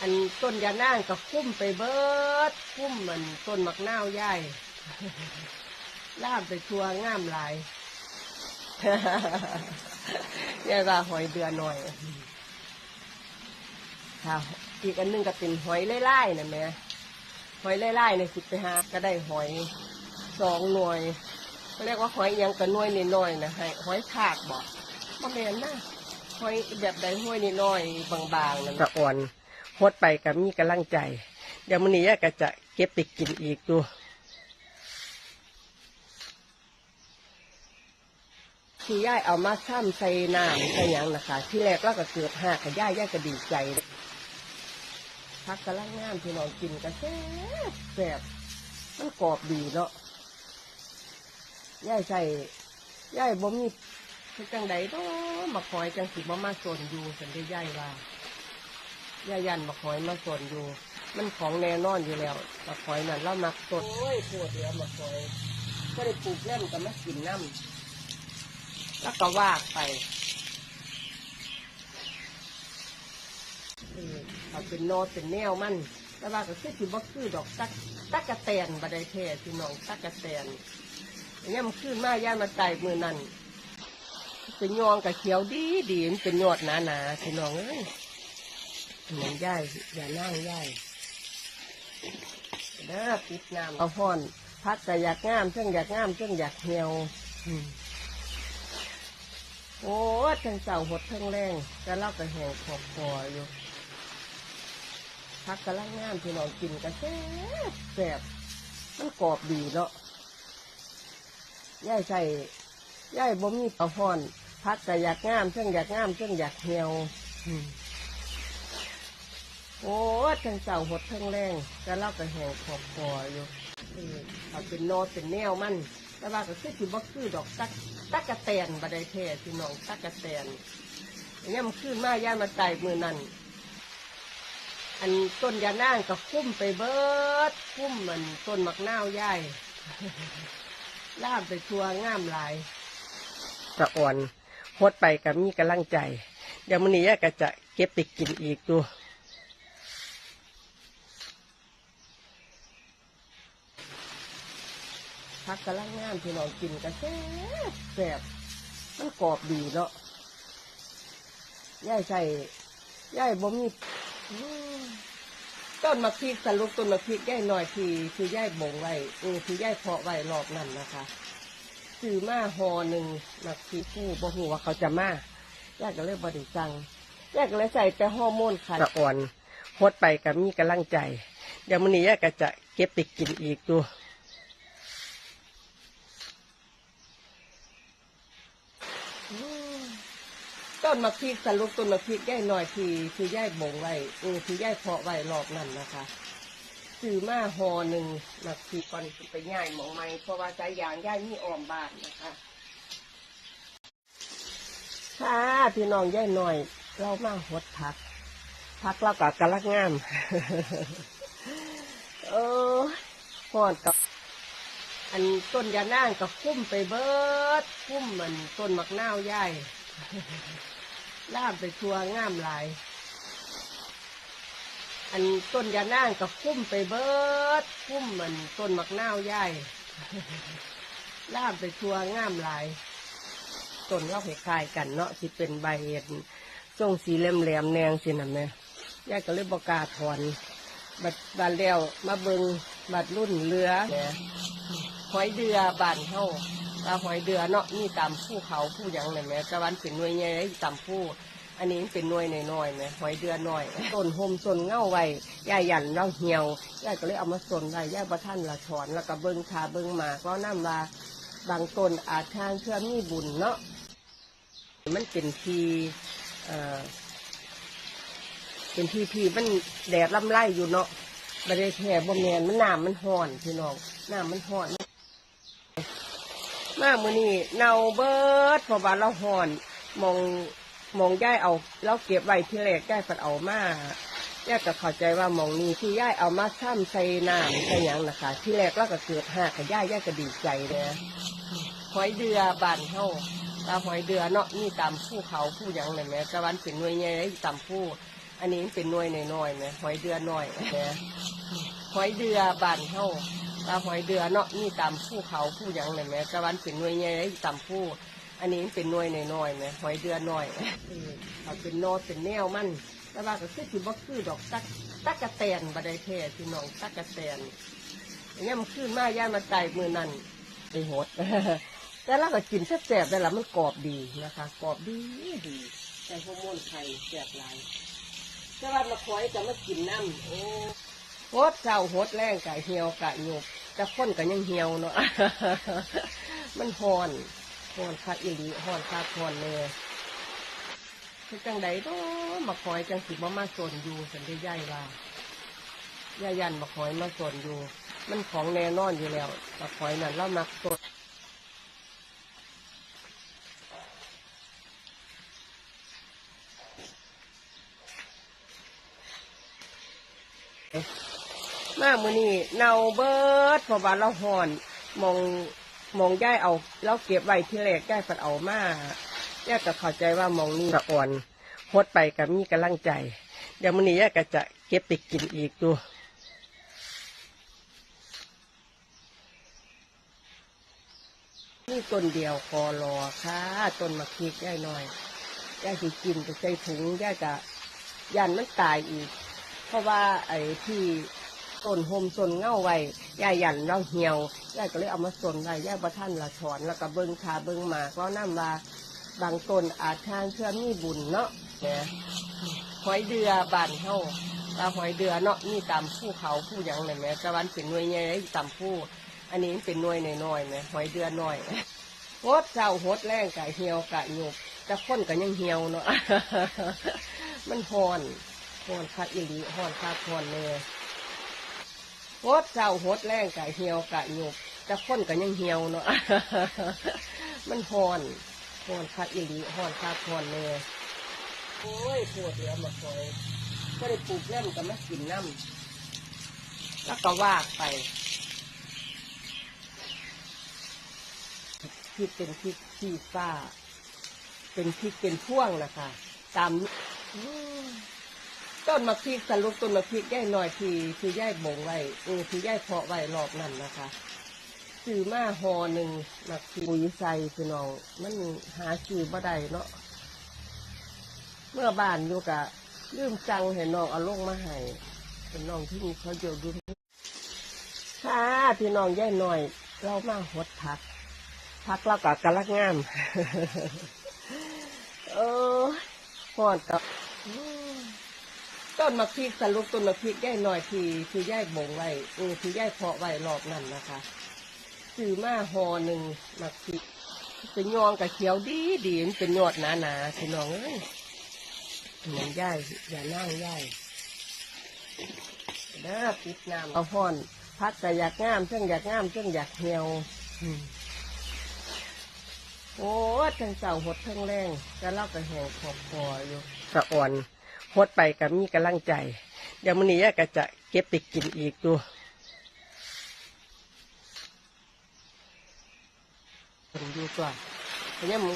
อันต้นยานางก็คุ้มไปเบิดคุ้มมันต้นมักนาวใหญ่ล่ามไปทัวงามหลายยายว่าหอยเดือหน่อยค่ะอีกอันหนึงก็เป็นหอยไล่ๆนะแม่หอยไล่ๆในสิไปหาก็ได้หอยสองหน่วยเขาเรียกว่าหอยยังกับหน่วยน้อยนะให้หอยถากบอกบ่แม่นนะหอยแบบใดห้วยน้อยบางๆนั่นก็อ่อน หดไปก็มีกำลังใจ เดี๋ยวมื้อนี้ยายก็จะเก็บไปกินอีกดูที่ย่ายเอามาซ้ำใส่น้ำใส่ยังนะคะ ที่แรกเราก็เกิดหักกับย่ายย่ายก็ดีใจพักกำลังงามพี่น้องกินก็แซ่บแซ่บมันกรอบดีเนาะย่ายใส่ย่ายบ่มีคือจังใดเนาะมาคอยจังสิบ่มาสนอยู่สันได้ย่ายว่า ย่ายยันมาคอยมาสนอยู่ มันของแน่นอนอยู่แล้วมาคอยนั่นเรามักสดโอ้ยปวดเดียวมาคอยก็ได้ปลูกเล่นก็มากินน้ำแล้วก็วากไปเออเอาเป็นโนดเป็นแนวมันแต่ว่าก็คือถือว่าคือดอกตักตักกะแตนบัไดแท้พี่น้องตักกะแตนอันนี้มันขึ้นมาย่านมาไต่มือนั่นเป็นยองกับเขียวดีดีมันเป็นยอดหนาหนาๆพี่น้องเอ้ยเหมือนย่ายอย่านั่งย่ายเด้อปิดน้ำเอาห้อน พักแต่อยากงามเช่งอยากงามเช่งอยากเหี่ยวโอ้ทั้งเจ้าหดทั้งแรงแต่เราก็แหงขอบคออยู่พักกำลังงามพี่นองกินก็แซ่บแซ่บมันกรอบดีเนาะย่ายใส่ย่ายบ่มีเอาห้อน พักแต่อยากงามเช่งอยากงามเช่งอยากเหี่ยวอืม โอ้ทั้งเจาหดทั้งแรงแต่เราก็แหงขอบคออยู่เออเอาเป็นโนดเป็นแนวมันแต่ว่าก็คือถือว่าคือดอกตักตักกะแตนบัไดแท้พี่น้องตักกะแตนอันนี้มันขึ้นมาย่ามาไต่มือนั่นอันต้นยานางก็คุ้มไปเบิดคุ้มมันต้นมักนาวใหญ่ล่ามไปทัวงามหลายกระอ่อนหดไปก็มีกำลังใจเดี๋ยวมื้อนี้ยายก็จะเก็บไปกินอีกดู พักกำลังงามพี่น้องกินก็แซ่บแซ่บมันกรอบดีเนาะย่ายใส่ย่ายบ่มีอืมต้นมะพริกสรุปต้นมะพริกย่ายหน่อยที่คือย่ายบ่งไว้เออคือย่ายเพาะไว้รอบนั้นนะคะซื้อมาห่อหนึ่งมะพริกผู้บ่ฮู้ว่าเขาจะมาย่ายก็เลยบ่ได้สั่งย่ายก็เลยใส่แต่ฮอร์โมนค่ะกระอ่อนหดไปก็มีกำลังใจเดี๋ยวมื้อนี้ย่ายก็จะเก็บไปกินอีกดู ต้นมะพริกสรุปต้นมะพริกย่ายหน่อยที่คือย่ายบ่งไว้เออคือย่ายเพาะไว้รอบนั้นนะคะซื้อมาห่อหนึ่งมะพริกก่อนสิไปย่ายหมองไม้เพราะว่าสายยางย่ายมีออมบ้านนะคะค่ะพี่น้องย่ายหน่อย เรามาหดผักผักเรากับกะลักงามเออหอดกับอันต้นยานางก็คุ้มไปเบิดคุ้มมันต้นมักนาวใหญ่ ล่ามไปทัวงามหลาย อันต้นยานางก็คุ้มไปเบิดคุ้มมันต้นมักนาวใหญ่ล่ามไปทัวงามหลายต้นเราคล้ายๆกันเนาะสิเป็นใบเอ็นทรงสีแหลมๆแนงสินะแม่ยายก็เลยบอกกล้าถอนบัดบานแล้วมาเบิงบัดรุ่นเรือหอยเดือบานเฮา ตาหอยเดือเนาะนี่ตามภูเขาผู้หยังเลยแหม่ตะวันเป็นหน่วยใหญ่ตามผู้อันนี้เป็นหน่วยน้อยๆแหมหอยเดือน้อยต้นโฮมต้นเง่าไว้ย่ายันเราเหี่ยวยายก็เลยเอามาสนไว้ย่าประท่านละถอนแล้วก็เบิงขาเบิงหมาก็น้ำว่าบางต้นอาจทางเชื่อมีบุญเนาะมันเป็นทีเอ่อเป็นที่ที่มันแดดลำไรอยู่เนาะบริแทบ่แมนมันน้ำมันห่อนพี่น้องน้ำมันห่อน มามือนี้เน่าเบิดเพราะว่าเราห่อนมองมองย่ายเอาเราเก็บไว้ที่แรกย่ายปัดเอามาย่ายก็เข้าใจว่ามองนี้ที่ย่ายเอามาซ้ำใส่น้ำใส่หยังนะคะ ที่แรกเราก็เกิดหักกับย่ายย่ายก็ดีใจเลยหอยเดือบานเฮาตาหอยเดือเนาะนี่ตามภูเขาผู้หยังเลยแหม่ตะวันเป็นหน่วยใหญ่ตามผู้อันนี้เป็นหน่วยน้อยๆไหมหอยเดือน้อยแหมหอยเดือบานเฮา ปลาหอยเดือเนาะนี่ตามภูเขาผู้ยังเลยแหมตะวันเป็นหน่วยใหญ่ตามผู้อันนี้เป็นหน่วยน้อยๆไหมหอยเดือน้อยเออเอาเป็นนดเป็นแนวมันแต่ว่าก็คือสิบ่คือดอกตักตักกระแตนบ่ได้แท้พี่น้องตักกระแตนอันนี้มันขึ้นมาย่ามาไต่มือนั่นไปหดแต่เราก็กินแซ่บๆได้ละมันกรอบดีนะคะกรอบดีดีใส่ฮอร์โมนไข่แซ่บหลายแต่ว่ามาคอยจะมากินน้ำโอ้ โหดเจ้าโหดแรงกะเหี่ยวกะหยบจะค้นกันยังเหี่ยวเนาะมันหอนหอนคักอีหลีหอนคักหอนเลยคือจังใดก็มาคอยจังสิมามาสนอยู่สันได้ย่ายว่าย่ายันมาคอยมาสนอยู่ มันของแน่นอนอยู่แล้วมาคอยนั่นเรามักสน มามือนี่เนาเบิดเพราะว่าเราหอนมองมองย่ายเอาเราเก็บไว้ที่แรกย่ายปัดเอามาย่ายก็เข้าใจว่ามองนี่สะอ่อนหดไปกับมีกำลังใจ เดี๋ยวมือนี้ย่ายก็จะเก็บไปกินอีกดูนี่ต้นเดียวคอรอค่ะต้นมะพริกย่ายหน่อยย่ายสิกินไปใส่ถุงย่ายจะยันมันตายอีก เพราะว่าไอ้ที่ ต้นโฮมต้นเง่าไว้ยายหยันเราเหี่ยวย่าก็เลยเอามาส่วนไว้ย่าประท่านละถอนแล้วก็เบิ้งขาเบิ้งหมากแล้วน้ำว่าบางต้นอาจทางเชื่อมีบุญเนาะเนี่ยหอยเดือบานเฮาปลาหอยเดือเนาะนี่ตามภูเขาผู้ยังเลยแหม่ตะวันเป็นหน่วยใหญ่ตามผู้ อันนี้เป็นหน่วยน้อยๆไหมหอยเดือน้อยโหดเจ้าโหดแรงกะเหี่ยวกะหยบจะค้นกันยังเหี่ยวเนาะมันหอนหอนคักอีหลีหอนคักหอนเลย หดเจ้าโหดแรงกะเหี่ยวกะหยบจะค้นกันยังเหี่ยวเนาะมันหอนหอนคักอีหลีหอนคักหอนเลยโอ้ยปวดเหลือมาคอยก็ได้ปลูกเล่มกับมากินน้ำแล้วก็วากไปพริกเป็นพริกชี้ฟ้า เป็นพริกเป็นพ่วงนะคะ ตาม ต้นมะพริกสรุปต้นมะพริกย่ายหน่อยที่ที่ย่ายบ่งไว้เออที่ย่ายเพาะไว้รอบนั่นนะคะซื้อมาหอหนึ่งมะพริกปุ๋ยใส่พี่น้อง มันหาซื้อบ่ได้เนาะเมื่อบ้านอยู่กะลืมจังเห็นน้องเอาลงมาให้เป็นน้องที่มีเขาอยู่ดูค่ะพี่น้องย่ายหน่อย เรามาหดผักผักเรากะกะลักงามเออหอดกับ ต้นมะพริกสรุปต้นมะพริกย่ายหน่อยที่ที่ย่ายบ่งไว้เออที่ย่ายเพาะไว้รอบนั่นนะคะซื้อมาห่อหนึ่งมะพริกเป็นยองกับเขียวดีดีมันเป็นยอดหนาหนาๆพี่น้องเอ้ยเหมือนย่ายอย่านั่งย่ายเด้อปิดน้ำเอาห้อน พักก็อยากงามเชื่องอยากงามเชื่องอยากเหี่ยวโอ้ทั้งเจ้าหดทั้งแรงก็เล่ากับแหงขอบคออยู่สะอ่อน หดไปกับมีกำลังใจ เดี๋ยวมื้อนี้ยายก็จะเก็บไปกินอีกดูคนอยู่ตัวแต่เนี่ยมัน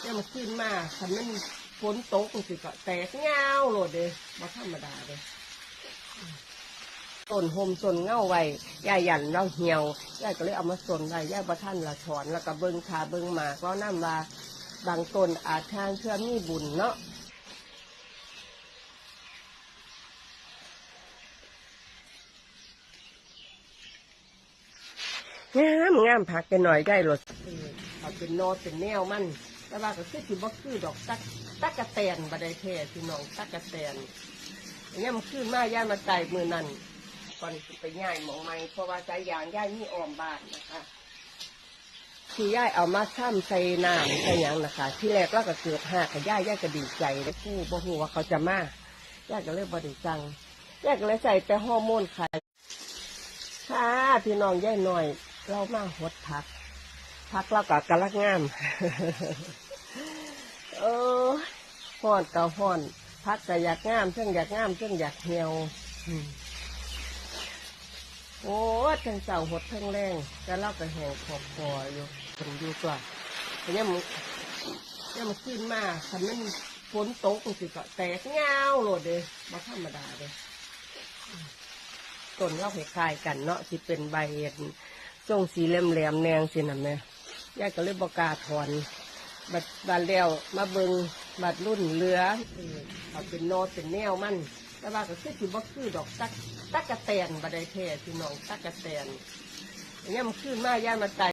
เนี่ยมันขึ้นมาคันมันฝนตกมันสิก็แตกเงาโหลดเลยมาธรรมดาเลยต้นโฮมต้นเง่าไว้ย่ายันเราเหี่ยวย่าก็เลยเอามาส่วนไว้ย่าประท่านละถอนแล้วก็เบิ้งขาเบิ้งหมากแล้วน้ำว่าบางต้นอาจทางเชื่อมีบุญเนาะ งามงามผักกันหน่อยได้รสเอาเป็นนดเป็นแนวมันแต่ว่าก็คือสิบ่คือดอกตักตักกะแตนบ่ได้แท้พี่น้องตักกะแตนอันนี้มันขึ้นมาย่านมาไต่มือนั่นก่อนไปย่ายหมองไม้เพราะว่าใจยางย่ายมีออมบานนะคะที่ย่ายเอามาซ้ำใส่น้ำใส่ยังนะคะ ที่แรกเราก็เกิดหักกับย่ายย่ายก็ดีใจได้ผู้บ่ฮู้ว่าเขาจะมาย่ายก็เลยบ่ได้จังย่ายก็เลยใส่แต่ฮอร์โมนไข่ค่ะพี่น้องย่ายหน่อย เรามาหดผัก ผักเราก็กำลังงาม เออห่อนก็ห่อนผักก็อยากงามเช่งอยากงามเช่งอยากเหี่ยวอืมโอ้ทั้งเสาหดทั้งแรงแต่เราก็แหงขอบคออยู่คนอยู่ตัวแต่เนี่ยมันเนี่ยมันขึ้นมาคันมันฝฝนตกสิก็แตกเงาวโลดเลยบ่ธรรมดาเลยต้นเราคล้ายๆกันเนาะที่เป็นใบ ทรงสีแหลมๆแนงสินะแม่ยายก็เลยบอกล้าถอนบัดบานแล้วมาเบิงบัดรุ่นเรือเออเอาเป็นนอเป็นแนวมันแต่ว่าก็คือสิบ่คือดอกตักตักกระแตนบัดได้แท้พี่น้องตักกระแตนอันนี้มันขึ้นมาย่ามาตาย